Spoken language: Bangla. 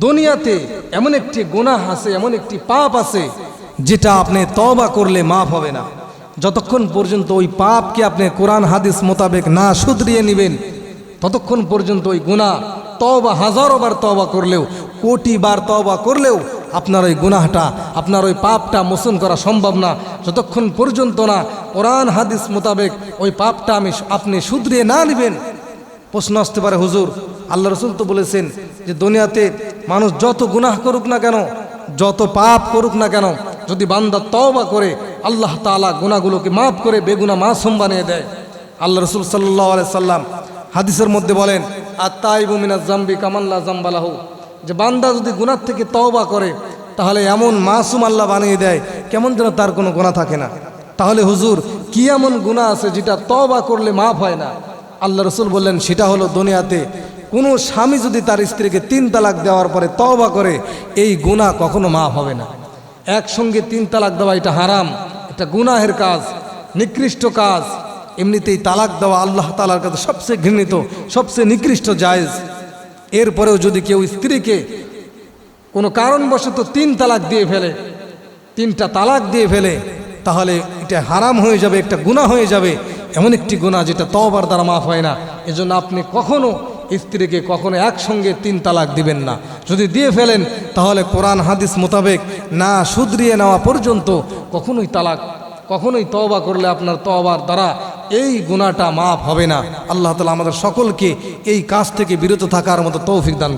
দুনিয়াতে এমন একটি গুনাহ আছে, এমন একটি পাপ আছে, যেটা আপনি তবা করলে মাফ হবে না। যতক্ষণ পর্যন্ত ওই পাপকে আপনি কোরআন, হাদিস মোতাবেক না শুধরিয়ে নেবেন, ততক্ষণ পর্যন্ত ওই গুণা তবা হাজারো বার তবা করলেও, কোটি বার তবা করলেও আপনার ওই গুনাহটা, আপনার ওই পাপটা মোচন করা সম্ভব না। যতক্ষণ পর্যন্ত না কোরআন, হাদিস মোতাবেক ওই পাপটা আমি আপনি শুধরিয়ে না নেবেন, প্রশ্ন আসতে পারে, হুজুর, আল্লাহ রসুল তো বলেছেন যে দুনিয়াতে মানুষ যত গুনাহ করুক না কেন, যত পাপ করুক না কেন, যদি বান্দা তওবা করে, আল্লাহ তাআলা গুনাহগুলোকে মাফ করে, বেগুনা মাসুম বানিয়ে দেয়। আল্লাহ রসুল সাল্লাহ সাল্লাম হাদিসের মধ্যে বলেন আর তাই বুমিনা জাম্বি কামাল্লা জাম্বালাহু যে বান্দা যদি গুনার থেকে তওবা করে, তাহলে এমন মাসুম আল্লাহ বানিয়ে দেয়, কেমন যেন তার কোনো গুণা থাকে না। তাহলে হুজুর, কি এমন গুণা আছে যেটা তওবা করলে মাফ হয় না? আল্লাহ রসুল বললেন, সেটা হলো দুনিয়াতে কোনো স্বামী যদি তার স্ত্রীকে তিন তালাক দেওয়ার পরে তওবা করে, এই গুণা কখনো মাফ হবে না। একসঙ্গে তিন তালাক দেওয়া এটা হারাম, এটা গুনাহের কাজ, নিকৃষ্ট কাজ। এমনিতেই তালাক দেওয়া আল্লাহ তালার কাছে সবচেয়ে ঘৃণিত, সবচেয়ে নিকৃষ্ট জায়েজ। এরপরেও যদি কেউ স্ত্রীকে কোনো কারণবশত তিন তালাক দিয়ে ফেলে, তিনটা তালাক দিয়ে ফেলে, তাহলে এটা হারাম হয়ে যাবে, একটা গুণা হয়ে যাবে। এমন একটি গুণা যেটা তওবার দ্বারা মাফ হয় না। এজন্য আপনি কখনো স্ত্রীকে কখনো একসঙ্গে তিন তালাক দিবেন না। যদি দিয়ে ফেলেন, তাহলে কোরআন হাদিস মোতাবেক না শুধরিয়ে নেওয়া পর্যন্ত কখনোই তালাক, কখনোই তওবা করলে আপনার তওবার দ্বারা এই গুণাটা মাফ হবে না। আল্লাহ তালা আমাদের সকলকে এই কাজ থেকে বিরত থাকার মতো তৌফিক দান